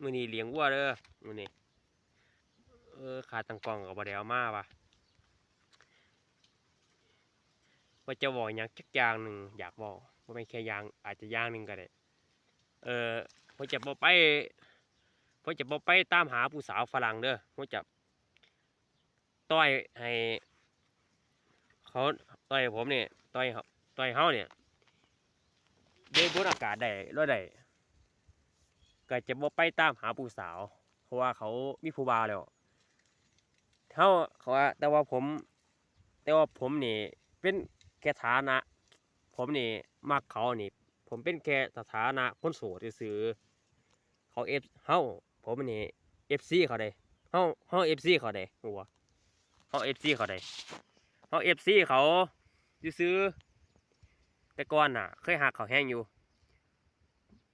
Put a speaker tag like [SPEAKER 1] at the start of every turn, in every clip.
[SPEAKER 1] มือนี้เลี้ยงวัวเด้อมือนี้เออขาตังกล่องกับบ่ได้เอามาว่ะว่าจะบอกหยังจักอย่างหนึ่งอยากบอกว่าไม่นแค่อย่างอาจจะอย่างหนึ่งก็ได้เออผมจะบอไปผมจะบอไปตามหาผู้สาวฝรั่งเด้อผมจะต้อยให้เขาต้อยผมเนี่ยต้อยเขาต้อยเขาเนี่ยเดินบนอากาศได้รถได้ ก็จะบ่ไปตามหาผู้สาว เพราะว่าเขามีผู้บ่าวแล้วเท่าเขาว่าแต่ว่าผม แต่ว่าผมนี่เป็นแค่ฐานะ ผมนี่มักเขานี่ ผมเป็นแค่สถานะคนโสดซื่อเขาเอฟเฮาผมนี่เอฟซีเขาได้เฮาเฮาเอฟซีเขาได้หัวเฮาเอฟซีเขาได้เฮาเอฟซีเขาซื้อแต่ก่อนน่ะ เคยหักเขาแห้งอยู่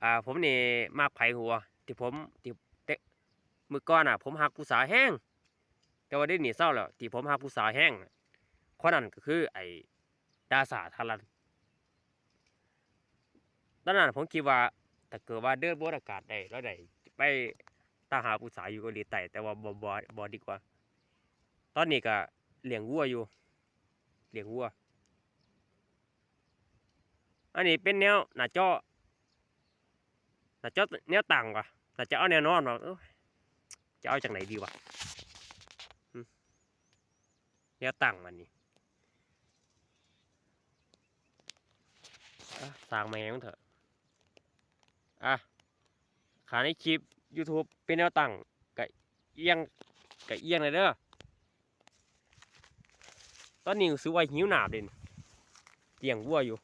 [SPEAKER 1] อ่าผมนี่มากไผหัว ที่ผมที่เตะมือก่อนอะ ผมหักผู้สาวแห้ง แต่ว่าได้หนีเศร้าแล้วที่ผมหักผู้สาวแห้งน่ะคนนั้นก็คือไอ้ดาสาทารันตอนนั้นผมคิดว่าถ้าเกิดว่าเดินบนอากาศได้แล้วได้ไปตาหาผู้สาวอยู่เกาหลีใต้แต่ว่าบ่บ่บ่ดีกว่า ตอนนี้ก็เลี้ยงวัวอยู่เลี้ยงวัว อันนี้เป็นแนวหน้าจอ แต่เจ้าแนวต่างว่ะแต่จะเอาแนวนอนว่ะเอ้ยจะเอาจากไหนดีวะหึแนวต่างมันนี่อะสร้างมาเองเถอะ อะขาในคลิป YouTube เป็นแนวตั้งกะเอียงกะเอียงเลยเด้อ ตอนนี้รู้สึกว่าหิวหนาบเด่นเตียงวัวอยู่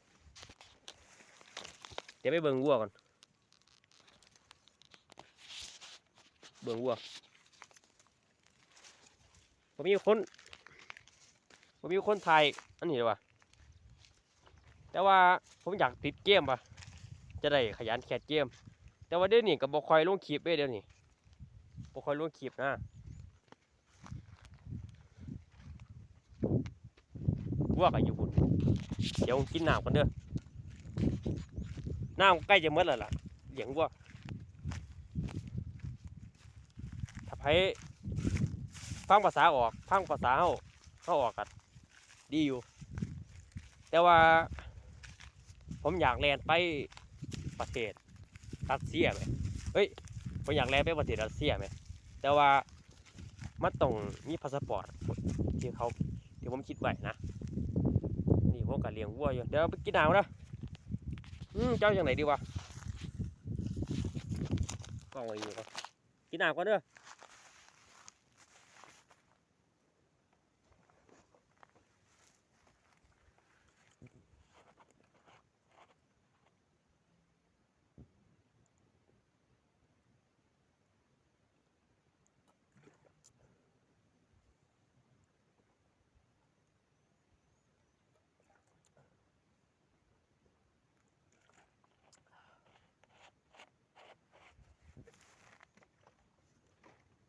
[SPEAKER 1] เดี๋ยวไปเบิ่งวัวก่อน เบิ่งวัวผมมีคนผมมีคนไทยอันนี้เลยว่ะแต่ว่าผมอยากติดเกมป่ะจะได้ขยันแคสเกม แต่ว่าเดี๋ยวนี้ก็บ่ค่อยลงคลิปเด้เดี๋ยวนี้บ่ค่อยลงคลิปนะวัวก็อยู่พุ่นเดี๋ยวกินน้ำกันเด้อน้ำใกล้จะหมดแล้วล่ะเลี้ยงวัว ถ้ฟังภาษาออกฟังภาษาเฮาเฮาออกกันดีอยู่ แต่ว่า ผมอยากแลนไปประเทศรัสเซียไหมเฮ้ยผมอยากแลนไปประเทศรัสเซียไหมแต่ว่ามันต้องมีพาสปอร์ตที่เขาที่ผมคิดไว้นะนี่ผมก็เลี้ยงวัวอยู่เดี๋ยวไปกินหน้ำนะอืมเจ้าอย่างไหนดีวะกล้องไว้อยู่ก่อนกินหน้ำก่อนเด้อ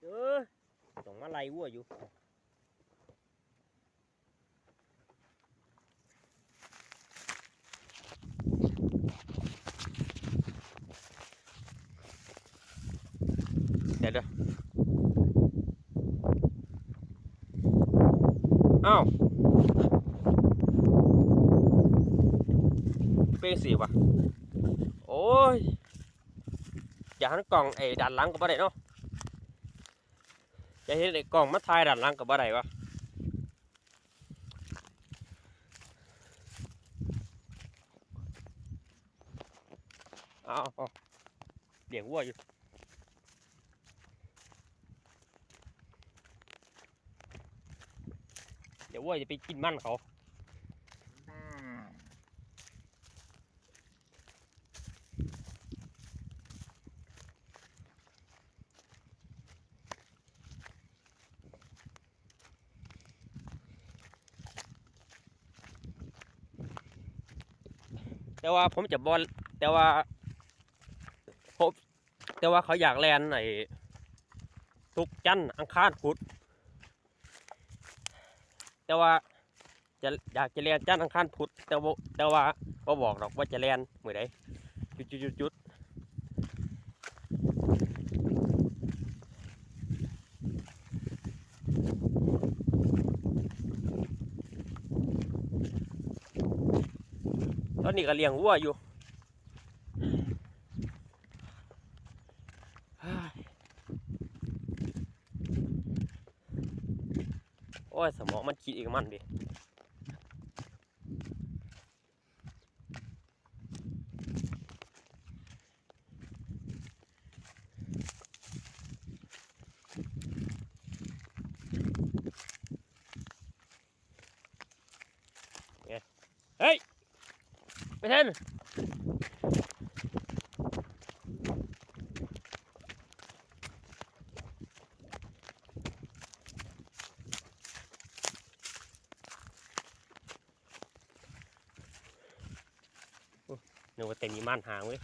[SPEAKER 1] ออต้องมาไล่วัวอยู่เดี๋ยวเดี๋ยวอ้าวเป็นสีวะโอ้ย อย่าหันกล่องไอ้ด้านหลังก็บ่ได้เนาะ จะเห็นไอ้กล้องมาถ่ายด้านหลังกับบ่ไรวะเอาเอาเอาเลี้ยงวัวอยู่เดี๋ยววัวจะไปกินมันเขา แต่ว่าผมจะบอลแต่ว่าผมแต่ว่าเขาอยากแลนไอ้ทุกจันอังคารพุธแต่ว่าจะอยากจะแลนจันอังคารพุธแต่ว่าแต่ว่าก็บอกหรอกว่าจะแลนเมื่อใดจุดจุดจุดจุด ก็เลี้ยงวัวอยู่โอ้ยสมองมันคิดอีกมันดิเฮ้ยไป เทนนึกว่าเต็มมีม่านหางเว้ย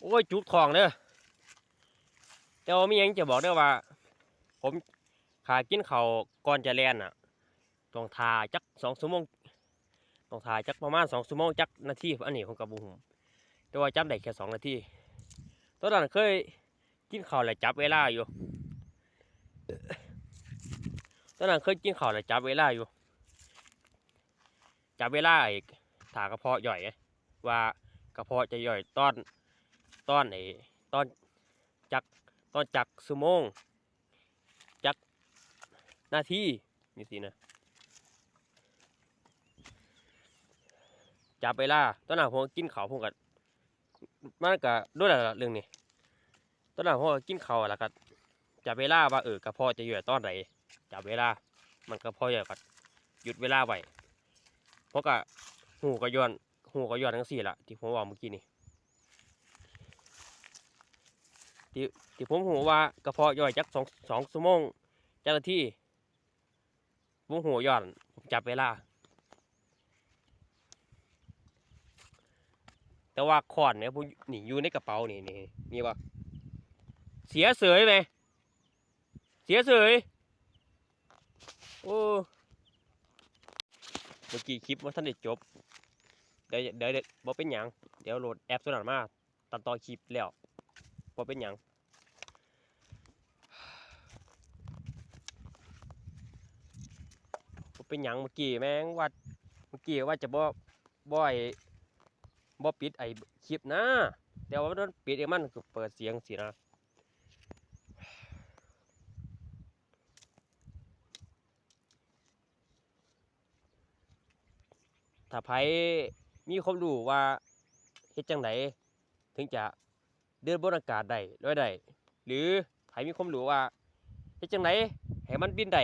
[SPEAKER 1] โอ้ย จุกทองเด้อแต่ว่ามีหยังจะบอกเด้อว่า ผมขากินเขาก่อนจะเรียนอะ ต้องทาจักสองชั่วโมงต้องทาจักประมาณสองชั่วโมงจักนาทีอันนี้ผมกับบุหุมแต่ว่าจำได้แค่สองนาทีตอนนั้นเคยกินข้าวแล้วจับเวลาอยู่ตอนนั้นเคยกินข้าวแล้วจับเวลาอยู่ จับเวลาไอ้ถากระเพาะย่อยไงว่ากระเพาะจะย่อยตอนตอนไอ้ตอนจักตอนจักชั่วโมงจักนาทีนี่สินะ จับเวลาตอนนั้นผมกินข้าวผมก็มันก็ด้วยหละเรื่องนี้ตอนนั้นผมก็กินข้าวแล้วก็จับเวลาว่าเออกระเพาะจะย่อยตอนไหนจับเวลามันกระเพาะย่อยก็หยุดเวลาไว้เพราะก็หูก็ย้อนหูก็ย้อนทั้งสี่ละที่ผมบอกเมื่อกี้นี่ที่ที่ผมหูว่ากระเพาะย่อยจักสองสองชั่วโมงจักนาทีผมหูย้อนผมจับเวลา แต่ว่าขอนเนี่ยผมนี่อยู่ในกระเป๋านี่นี่นี่วะเสียเสยไหมเสียเสยโอ้เมื่อกี้คลิปว่าท่านได้จบเดี๋ยวเดี๋ยวเดี๋ยวบ่เป็นหยังเดี๋ยวโหลดแอปตัวนั้นมาตัดต่อคลิปแล้วบ่เป็นหยังบ่เป็นหยังเมื่อกี้แม่งว่าเมื่อกี้ว่าจะบ่บ่อ้ บ่ปิดไอ้คลิปนะแต่ว่ามันปิดเองมันเปิดเสียงสินะถ้าไผมีความรู้ว่าเฮ็ดจังไดถึงจะเดินบนอากาศได้ลอยได้หรือไผมีความรู้ว่าเฮ็ดจังไดให้มันบินได้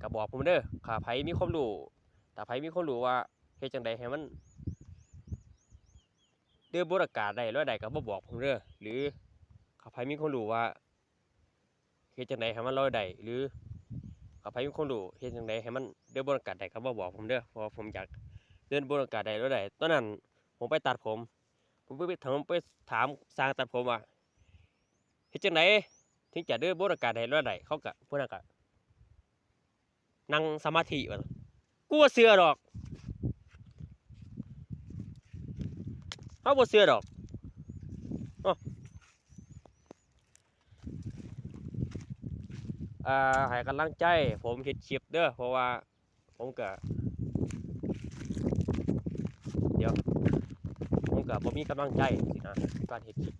[SPEAKER 1] ก็บอกผมเด้อถ้าไผมีความรู้ถ้าไผมีความรู้ว่าเฮ็ดจังไดให้มัน เดินบนอากาศได้ลอยได้ก็บ่บอกผมเด้อหรือถ้าไผมีความรู้ว่าเฮ็ดจังไดให้มันลอยได้หรือถ้าไผมีความรู้เฮ็ดจังไดให้มันเดินบนอากาศได้ก็บ่บอกผมเด้อเพราะผมอยากเดินบนอากาศได้แล้วได้ตอนนั้นผมไปตัดผม ผมไปถามไปถามสร้างตัดผมว่าเฮ็ดจังไดถึงจะเดินบนอากาศได้แล้วได้เขาก็พวกนั้นก็นั่งสมาธิว่ากูบ่เชื่อดอก เขาบ่เชื่อดอกอ่าให้กำลังใจ ผมเห็ดชิปเด้อเพราะว่าผมก็ผมก็บ่มีกำลังใจสินะการเห็ดชิป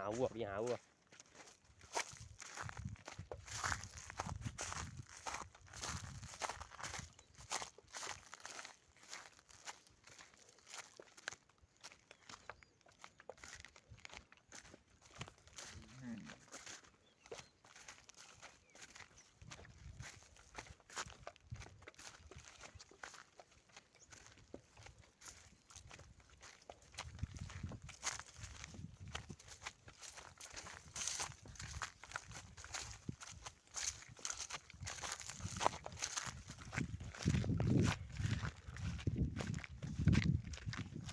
[SPEAKER 1] หาวัวไปหาวัว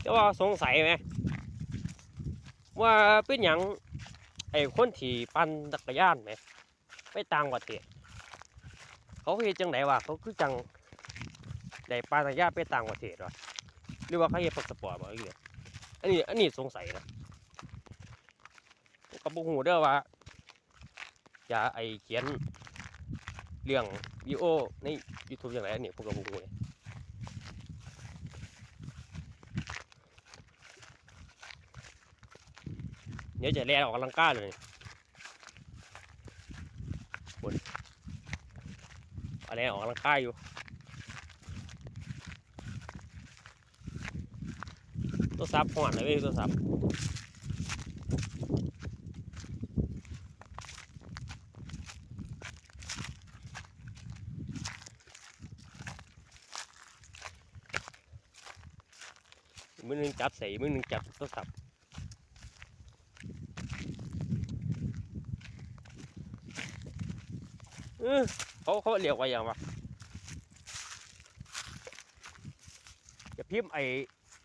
[SPEAKER 1] แต่ว่าสงสัยไหมว่าเป็นหยังไอ้คนที่ปั่นจักรยานไหมไปต่างประเทศเขาเฮ็ดจังไดวะเขาคือจังได้ปาตายานไปต่างประเทศวะหรือว่าเขาเฮ็ดพาสปอร์ตบ่อีกเนี่ยอันนี้อันนี้สงสัยนะก็บ่ฮู้เด้อว่าจะไอเขียนเรื่องวิโอใน YouTube จังไดอันนี้ผมก็บ่ฮู้เลย เดี๋ยวจะแล่นออกกำลังกายเลยบนอะไรออกกำลังกายอยู่ ตัวซับหอนเลยเว้ยตัวซับมือหนึงจับใส่มือหนึงจับตัวซับเออ เขาเขาเรียกว่าอย่างวะจะพิมพ์ไอ้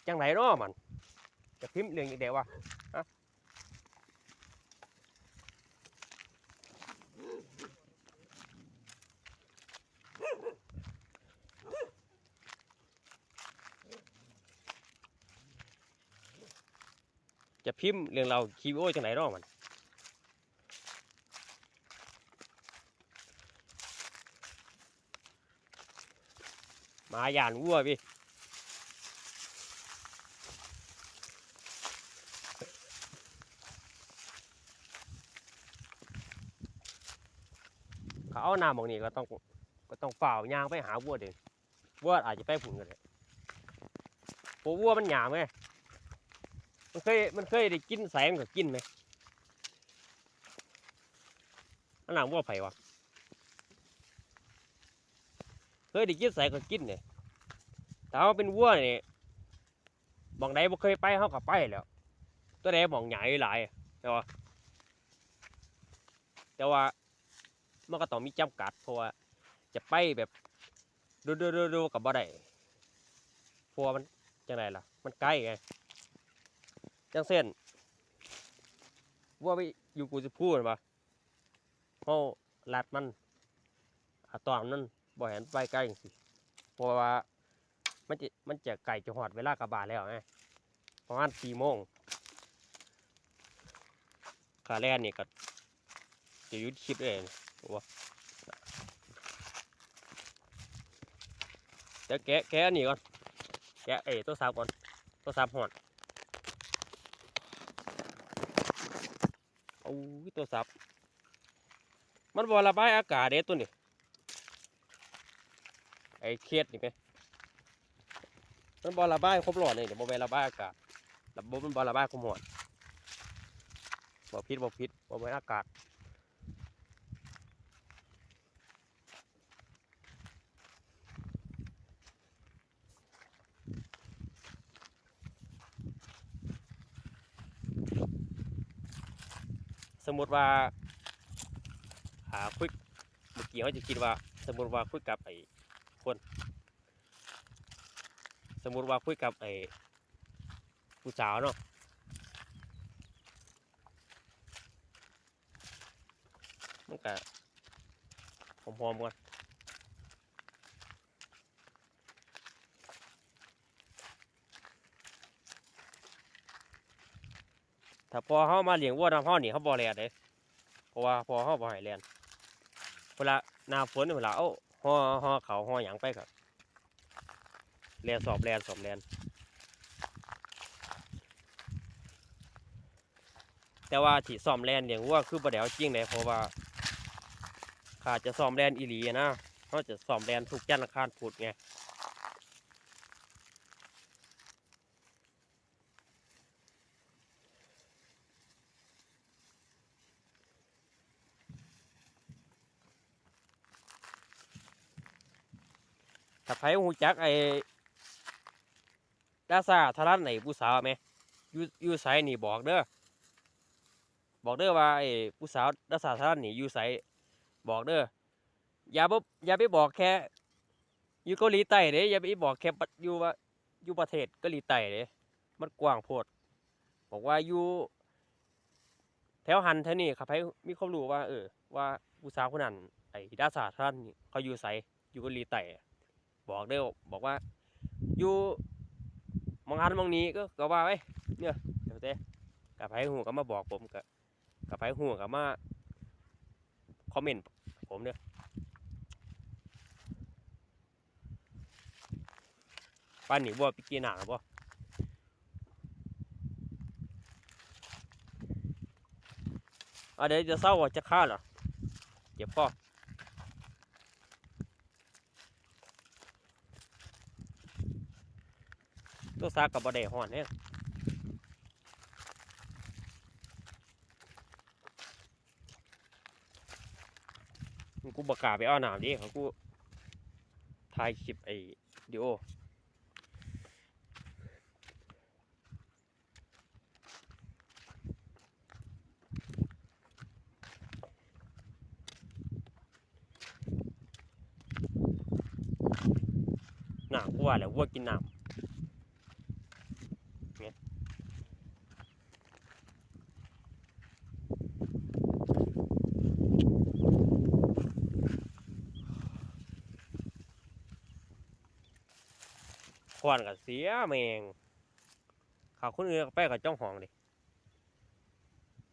[SPEAKER 1] จังไหนเนาะมัน จะพิมพ์เรื่องอีกเดียววะฮะจะพิมพ์เรื่องเราคีโอจังไหนเนาะมัน มาหยานวัวพี่เขาเอาน้ำบอกนี่ก็ต้องก็ต้องฝ่าวยางไปหาวัวเด่นวัวอาจจะไปผุนกันเลยเพราะวัวมันหยามไงมันเคยมันเคยได้กินแสงกับกินไหมอันหลังวัวไผ่วะ เคยได้กินแสงกับกินเนี่ยแต่ว่าเป็นวัวเนี่ยบองใดบ่เคยไปเขาก็ไปแล้ว ตัวใดบองใหญ่หลายแต่ว่าแต่ว่ามันก็ต้องมีจำกัดเพราะว่าจะไปแบบดูดูดูดูกับบ่ได้เพราะว่ามันจังไรล่ะ มันใกล้ไงจังเส้นว่าไปอยู่กูจะพูดปะเขาลัดมันอาตอมนั่น บ่เห็นไปใกล้จังสิเพราะว่ามันจะมันจะไก่จะหอดเวลากระบาดแล้วไงประมาณสี่โมงขาแรกนี่ก็จะยุดคลิปเองเดี๋ยวแกะแกะนนี้ก่อน แกะเอ้ตัวซับก่อน ตัวซับหอดโอ้ยตัวซับ มันบอระบายอากาศเด้ตัวนี้ ไอ้เครียดนี่ไหมมันบอลระบายครบหลอดเลยเดี๋ยวบอไประบายอากาศระบบมันบอลระบายครบหอดบอพิษบอพิษบอไว้อากาศสมมติว่าหาคุยเมื่อกี้เขาจะคิดว่า สมมติว่าคุยกับไอ้คน สมมติว่าคุยกับไอ้ผู้สาวเนาะมันก็หอมๆกันถ้าพอเขามาเลี้ยงวัวน้ำเขานี่เขาบ่แลนเลยเพราะว่าพอเขาบ่ให้แลนเวลาหน้าฝนเวลาเอ้าห่อห่อเขาห่อหยังไปครับ แลนสอบแลนสอบแลนแต่ว่าที่ซ่อมแลนเลี้ยงวัวคือบ่ได้เอาจริงเลยเพราะว่าขาดจะซ่อมแลนอีหลีนะเขาจะซ่อมแลนทุกจันทร์คารพุธไงถ้าไผหูจักไอ ดาซาทารันไหนผู้สาวไหมอยู่อยู่ไสนี่บอกเด้อบอกเด้อว่าไอ้ผู้สาวดาซาทารันนี่อยู่ไสบอกเด้ออย่าบ่อย่าไปบอกแค่อยู่เกาหลีใต้เด้อย่าไปบอกแค่อยู่ว่าอยู่ประเทศเกาหลีใต้เด้มันกว้างโพดบอกว่าอยู่แถวหันแถวนี้ครับไผมีความรู้ว่า เออ ว่าผู้สาวคนนั้นไอ้ดาซาทารันนี่เขาอยู่ไสอยู่เกาหลีใต้บอกเด้อบอกว่าอยู่ องหันมองนี้ก็ก็ว่าไว้เนี่ยเดี๋ยวเต้กับไผหูก็มาบอกผมกับกับไผหูก็มาคอมเมนต์ผมเด้อป้านนี่บ่ไปกินหนาบ่อะเดี๋ยวจะเศร้าว่าจะฆ่าเหรอเจ็บคอ ตัวซากกับบไดฮ้อนเนี่ยกูบกล้าศไปเอาหนามดิเขากูถ่ายคลิปไอ้วิดีโอหนามกูว่าแหละวัวกินหนาม ควันกับเสียแมงข่าวคนอื่นไปกับจ้องห้องดิ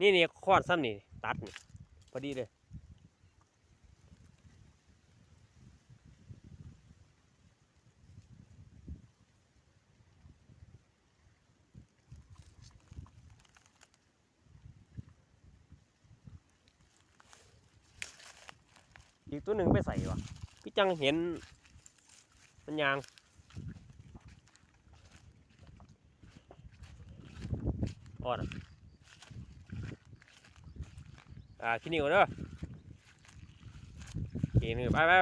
[SPEAKER 1] นี่นี่ควันซ้ำนี่ตัดนี่พอดีเลยอีกตัวหนึ่งไปใส่วะพี่จังเห็นมันยาง อดอ่าที่นี่ก่อนเด้อโอเคนี่ไปไป